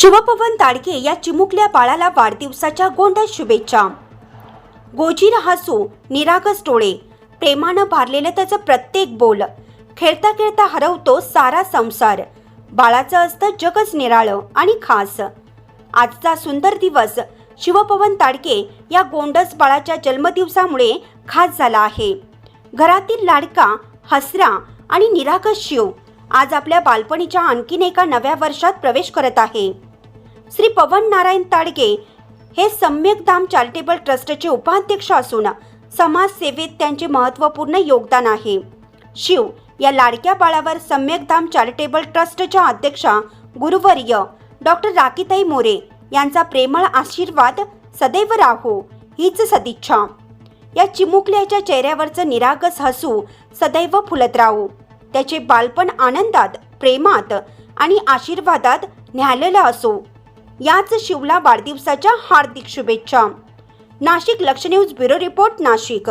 शिवपवन ताडके या चिमुकल्या बाळाला वाढदिवसाच्या गोंडा शुभेच्छा. गोजी रहासू निरागस डोळे प्रेमानं भारलेलं त्याचं प्रत्येक बोल. खेळता खेळता हरवतो सारा संसार. बाळाचं असतं जगच निराळं आणि खास. आजचा सुंदर दिवस शिवपवन ताडके या गोंडस बाळाच्या जन्मदिवसामुळे खास झाला आहे. घरातील लाडका हसरा आणि निरागस शिव आज आपल्या बालपणीच्या आणखीन एका नव्या वर्षात प्रवेश करत आहे. श्री पवन नारायण ताडगे हे सम्यक धाम चॅरिटेबल ट्रस्टचे उपाध्यक्ष असून समाजसेवेत त्यांचे महत्त्वपूर्ण योगदान आहे. शिव या लाडक्या बाळावर सम्यक धाम चॅरिटेबल ट्रस्टच्या अध्यक्षा गुरुवर्य डॉक्टर राकीताई मोरे यांचा प्रेमळ आशीर्वाद सदैव राहो हीच सदिच्छा. या चिमुकल्याच्या चेहऱ्यावरचं निरागस हसू सदैव फुलत राहू. त्याचे बालपण आनंदात प्रेमात आणि आशीर्वादात न्याहाळलेलं असो. याच शिवला वाढदिवसाच्या हार्दिक शुभेच्छा. नाशिक लक्ष न्यूज ब्युरो रिपोर्ट नाशिक.